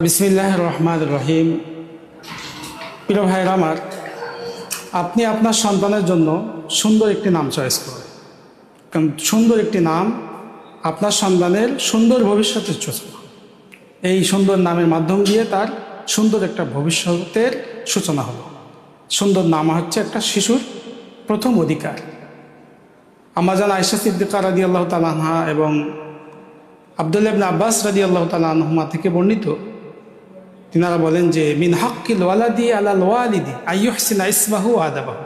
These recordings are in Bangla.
বিসমিল্লাহ রহমান রহিম। প্রিয় ভাইয়ের আমার, আপনি আপনার সন্তানের জন্য সুন্দর একটি নাম চয়েস করুন। কারণ সুন্দর একটি নাম আপনার সন্তানের সুন্দর ভবিষ্যতের সূচনা এই সুন্দর নামের মাধ্যম দিয়ে তার সুন্দর একটা ভবিষ্যতের সূচনা হলো। সুন্দর নাম হচ্ছে একটা শিশুর প্রথম অধিকার। আমাজান আয়সা সিদ্দিকা রাদি আল্লাহ তালাহা এবং আবদুল্লাহ ইবনে আব্বাস রাদি আল্লাহ তালাহমা থেকে বর্ণিত তিনারা বলেন যে, মিন হকিল ওয়ালাদি আলাল ওয়ালিদি আইয়ুহসিনা ইসমাহু আদাবাহু।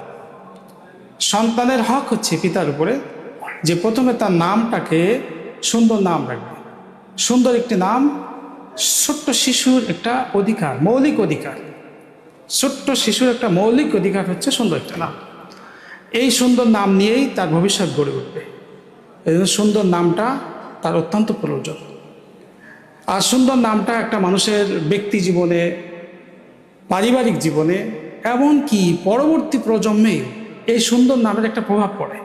সন্তানের হক হচ্ছে পিতার উপরে, যে প্রথমে তার নামটাকে সুন্দর নাম রাখবে। সুন্দর একটি নাম, ছোট্ট শিশুর একটা অধিকার, মৌলিক অধিকার। ছোট্ট শিশুর একটা মৌলিক অধিকার হচ্ছে সুন্দর একটা নাম। এই সুন্দর নাম নিয়েই তার ভবিষ্যৎ গড়ে উঠবে। এই সুন্দর নামটা তার অত্যন্ত প্রয়োজন। আর সুন্দর নামটা একটা মানুষের ব্যক্তি জীবনে, পারিবারিক জীবনে, এমনকি পরবর্তী প্রজন্মে এই সুন্দর নামের একটা প্রভাব পড়ে।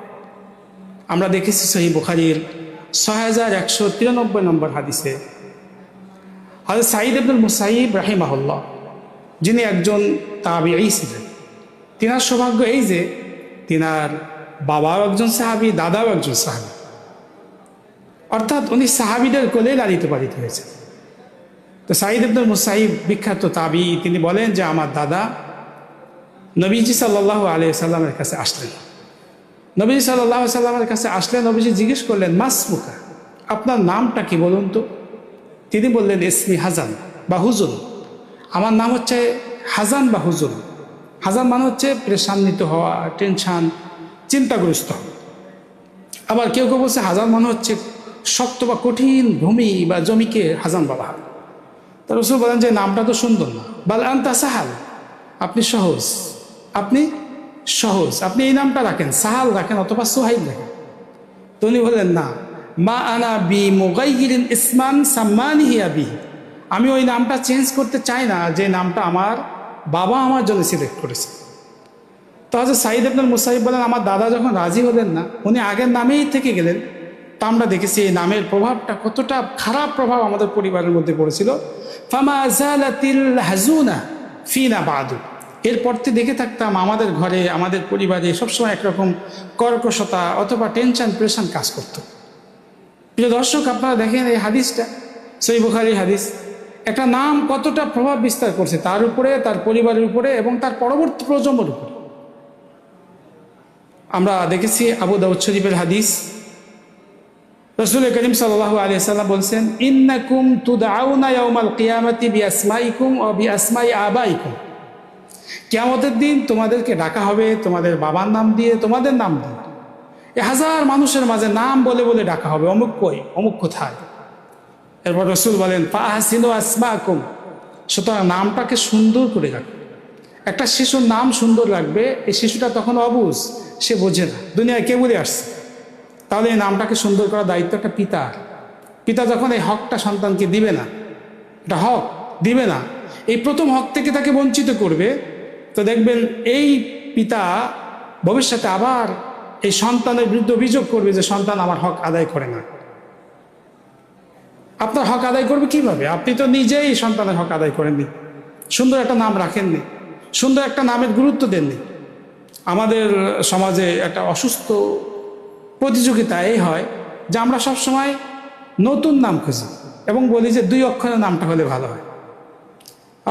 আমরা দেখেছি সহি বুখারির ছয় হাজার একশো তিরানব্বই নম্বর হাদিসে হাজর সাইদ আব্দুল মুসাইব রাহিমাহুল্লাহ, যিনি একজন তাবি এই ছিলেন। তিনার সৌভাগ্য এই যে, তিনার বাবাও একজন সাহাবি, দাদাও একজন সাহাবি। অর্থাৎ উনি সাহাবিদের কোলে লালিত পালিত হয়েছেন। তো সাইদ আব্দুল মুসাইব বিখ্যাত তাবি, তিনি বলেন যে আমার দাদা নবীজি সাল্লাহ আলি সাল্লামের কাছে আসলেন। নবীজি সাল্লাহ সাল্লামের কাছে আসলেন নবীজি জিজ্ঞেস করলেন মাসমুকা আপনার নামটা কি বলুন তো? তিনি বললেন, ইসমি হাজান বা হুজুন আমার নাম হচ্ছে হাজান বা হুজুন হাজান মানে হচ্ছে প্রেশান্বিত হওয়া, টেনশান, চিন্তাগ্রস্ত আবার কেউ কেউ বলছে হাজার মানে হচ্ছে শক্ত বা কঠিন ভূমি বা জমিকে হাজান বলা হয় তা রসুল বলেন যে, নামটা তো সুন্দর না। বাল আন্তা সাহাল। আপনি সহজ। আপনি সহজ। আপনি এই নামটা রাখেন। সাহাল রাখেন অথবা সোহাইল রাখেন। তো উনি বললেন, না। মা আনা বি মোগাইগিরিন ইসমান সাম্মান হিয়াবি আমি ওই নামটা চেঞ্জ করতে চাই না, যে নামটা আমার বাবা আমার জন্য সিলেক্ট করেছে। তো হয়তো সাইদ আব্দুল মুসাইব বলেন, আমার দাদা যখন রাজি হলেন না, উনি আগের নামেই থেকে গেলেন। তা আমরা দেখেছি এই নামের প্রভাবটা কতটা খারাপ প্রভাব আমাদের পরিবারের মধ্যে পড়েছিল। ফিনা বাদু। এরপর থেকে দেখে থাকতাম আমাদের ঘরে, আমাদের পরিবারে সবসময় একরকম কর্কশতা অথবা টেনশন প্রেশান কাজ করতো। প্রিয় দর্শক, আপনারা দেখেন এই হাদিসটা সেই বুখারি হাদিস। একটা নাম কতটা প্রভাব বিস্তার করছে তার উপরে, তার পরিবারের উপরে এবং তার পরবর্তী প্রজন্মের উপরে। আমরা দেখেছি আবু দাউদ শরীফের হাদিস রসুল করিম সাল্লাহ আলিয়া সাল্লাম বলছেন, ইন্নাকুম তুদাউনা ইয়াউমাল কিয়ামাতি বি ও বি আবাইকুম কিয়ামতের দিন তোমাদেরকে ডাকা হবে, তোমাদের বাবার নাম দিয়ে তোমাদের নাম দিয়ে। এ হাজার মানুষের মাঝে নাম বলে বলে ডাকা হবে, অমুক কই, অমুক কোথায়? এরপর রসুল বলেন ফাহাসিনু আসমাকুম সুতরাং নামটাকে সুন্দর করে রাখবে একটা শিশুর নাম সুন্দর রাখবে এই শিশুটা তখন অবুজ, সে বোঝে না। দুনিয়ায় কে বলে আসছে? তাহলে এই নামটাকে সুন্দর করার দায়িত্ব একটা পিতা। পিতা যখন এই হকটা সন্তানকে দিবে না এটা হক দিবে না, এই প্রথম হক থেকে তাকে বঞ্চিত করবে, তো দেখবেন এই পিতা ভবিষ্যতে আবার এই সন্তানের বিরুদ্ধে অভিযোগ করবে যে সন্তান আমার হক আদায় করে না। আপনার হক আদায় করবে কীভাবে? আপনি তো নিজেই সন্তানের হক আদায় করেননি। সুন্দর একটা নাম রাখেননি। সুন্দর একটা নামের গুরুত্ব দেননি। আমাদের সমাজে একটা অসুস্থ প্রতিযোগিতা এই হয়, যে আমরা সবসময় নতুন নাম খুঁজি এবং বলি যে দুই অক্ষরের নামটা হলে ভালো হয়।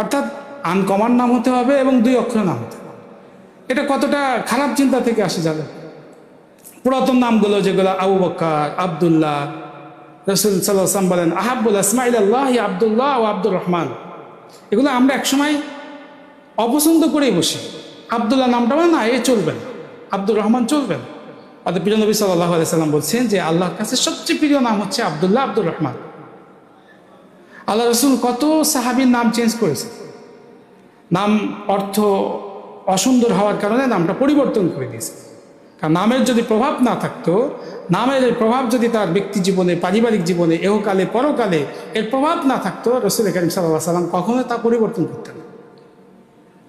অর্থাৎ আনকমন নাম হতে হবে এবং দুই অক্ষরের নাম হতে এটা কতটা খারাপ চিন্তা থেকে আসে যাবে পুরাতন নামগুলো যেগুলো আবু বক্কর, আবদুল্লাহ, রসুল সাল্লাম বলেন আহাবুল ইসমাইল আল্লাহ আবদুল্লাহ ও আব্দুর রহমান। এগুলো আমরা একসময় অপছন্দ করেই বসি। আবদুল্লাহ নামটা মানে না, এ চলবেন আব্দুর রহমান চলবেন অর্থাৎ প্রিয় নবী সাল্লাহ সাল্লাম বলছেন যে আল্লাহর কাছে সবচেয়ে প্রিয় নাম হচ্ছে আবদুল্লাহ আব্দুর রহমান। আল্লাহ রসুল কত সাহাবির নাম চেঞ্জ করেছে। নাম অর্থ অসুন্দর হওয়ার কারণে নামটা পরিবর্তন করে দিয়েছে। কারণ নামের যদি প্রভাব না থাকতো, নামের প্রভাব যদি তার ব্যক্তি জীবনে, পারিবারিক জীবনে, এহকালে, পরকালে এর প্রভাব না থাকতো, রসুল করিম সাল্লাহ সাল্লাম কখনো তা পরিবর্তন করতেন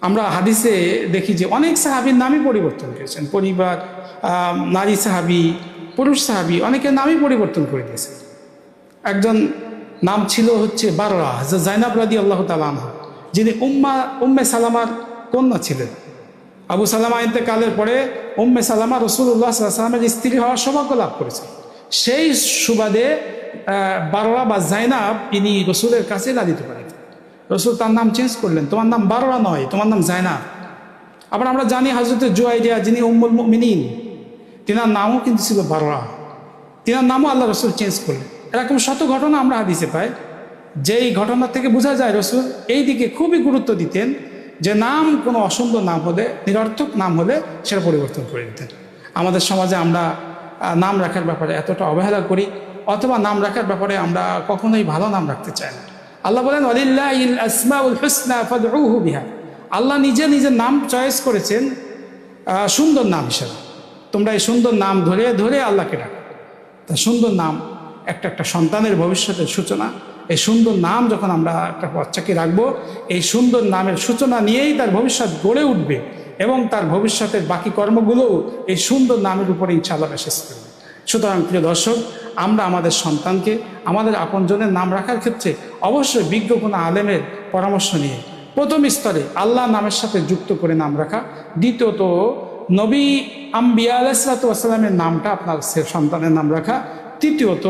আমরা হাদিসে দেখি যে অনেক সাহাবির নামই পরিবর্তন করেছেন। পরিবার নারী সাহাবি, পুরুষ সাহাবি অনেকের নামই পরিবর্তন করে দিয়েছেন। একজন নাম ছিল হচ্ছে বাররা জাইনাব রাদি আল্লাহ তালানহা যিনি উম্মা, উম্মে সালামার কন্যা ছিলেন। আবু সালামা ইন্তেকালের পরে উম্মে সালামা রসুল্লাহ সাল্লামের স্ত্রী হওয়ার সৌভাগ্য লাভ করেছে সেই সুবাদে বাররা বা জাইনাব ইনি রসুলের কাছে লালিত পারেন রসুল তার নাম চেঞ্জ করলেন। তোমার নাম বাররা নয়, তোমার নাম জাইনাব আবার আমরা জানি হজরত জুয়াইরিয়া যিনি উম্মুল মিনীন তিনার নামও কিন্তু ছিল বাররা। তিনার নামও আল্লাহ রসুল চেঞ্জ করলেন। এরকম শত ঘটনা আমরা হাদিসে পাই। যেই ঘটনা থেকে বোঝা যায় রসুল এই দিকে খুবই গুরুত্ব দিতেন যে নাম কোনো অসুন্দর নাম হলে, নিরর্থক নাম হলে সেটা পরিবর্তন করে দিতেন। আমাদের সমাজে আমরা নাম রাখার ব্যাপারে এতটা অবহেলা করি, অথবা নাম রাখার ব্যাপারে আমরা কখনোই ভালো নাম রাখতে চাই না। আল্লাহ বলেন ওয়ালিল্লাহিল আসমাউল হুসনা ফাদউহু বিহা। আল্লাহ নিজে নিজের নাম চয়েস করেছেন সুন্দর নাম হিসেবে। তোমরা এই সুন্দর নাম ধরে ধরে আল্লাহকে ডাকো। তা সুন্দর নাম একটা একটা সন্তানের ভবিষ্যতের সূচনা। এই সুন্দর নাম যখন আমরা একটা বাচ্চাকে রাখব, এই সুন্দর নামের সূচনা নিয়েই তার ভবিষ্যৎ গড়ে উঠবে এবং তার ভবিষ্যতের বাকি কর্মগুলোও এই সুন্দর নামের উপরে ইনশাআল্লাহ শেষ করবে সুতরাং প্রিয় দর্শক আমরা আমাদের সন্তানকে, আমাদের আপনজনের নাম রাখার ক্ষেত্রে অবশ্যই বিজ্ঞ কোনো আলেমের পরামর্শ নিয়ে। প্রথম স্তরে আল্লাহ নামের সাথে যুক্ত করে নাম রাখা। দ্বিতীয়ত, নবী আম্বিয়া আলাইসালামের নামটা আপনার সন্তানের নাম রাখা। তৃতীয়ত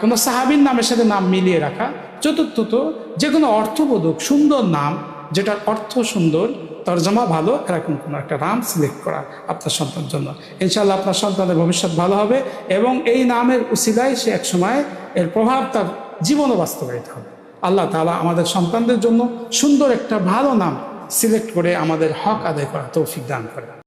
কোনো সাহাবির নামের সাথে নাম মিলিয়ে রাখা। চতুর্থত যে কোনো অর্থবোধক সুন্দর নাম, যেটার অর্থ সুন্দর তর্জমা ভালো, এরকম কোনো একটা নাম সিলেক্ট করা আপনার সন্তানের জন্য। ইনশাল্লাহ আপনার সন্তানের ভবিষ্যৎ ভালো হবে এবং এই নামের উসিলায় সে একসময় এর প্রভাব তার জীবনও বাস্তবায়িত হবে। আল্লাহ তালা আমাদের সন্তানদের জন্য সুন্দর একটা ভালো নাম সিলেক্ট করে আমাদের হক আদায় করা তৌফিক দান করে।